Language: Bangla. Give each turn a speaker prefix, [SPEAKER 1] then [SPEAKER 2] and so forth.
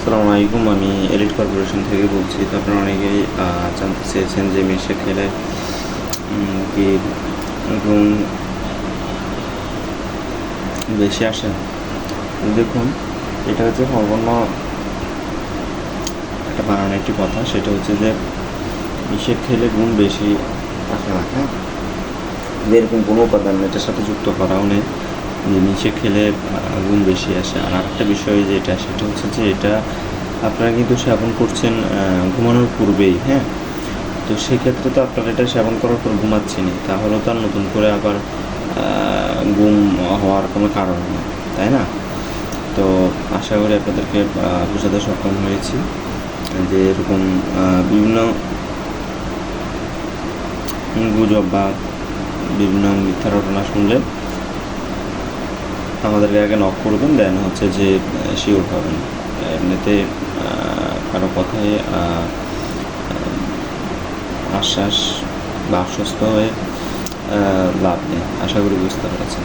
[SPEAKER 1] আসসালামু আলাইকুম, আমি এলিট কর্পোরেশন থেকে বলছি। তো আপনারা অনেকেই জানতে চেয়েছেন যে মিশে খেলে কি ঘুম বেশি আসে? দেখুন, এটা হচ্ছে সম্পূর্ণ একটা বানানো একটি কথা। সেটা হচ্ছে যে মিশে খেলে ঘুম বেশি আসে না হ্যাঁ? এরকম কোনো উপাদান এটার সাথে যুক্ত করাও নেই। যে নিচে খেলে ঘুম বেশি আসে। আর একটা বিষয় যেটা, সেটা হচ্ছে যে এটা আপনারা কিন্তু সেবন করছেন ঘুমানোর পূর্বেই হ্যাঁ? তো সেক্ষেত্রে তো আপনারা এটা সেবন করার পর ঘুমাচ্ছেনই তাহলে তো আর নতুন করে আবার ঘুম হওয়ার কোনো কারণ নেই, তাই না? তো আশা করি আপনাদেরকে বোঝাতে সক্ষম হয়েছি যে এরকম বিভিন্ন গুজব বা বিভিন্ন মিথ্যা ঘটনা শুনলে আমাদেরকে আগে নক করবেন দেন হচ্ছে যে শিওর হবেন এমনিতে কারও কথায় আশ্বাস বা আশ্বস্ত হয়ে লাভ নেই। আশা করি বুঝতে পেরেছেন।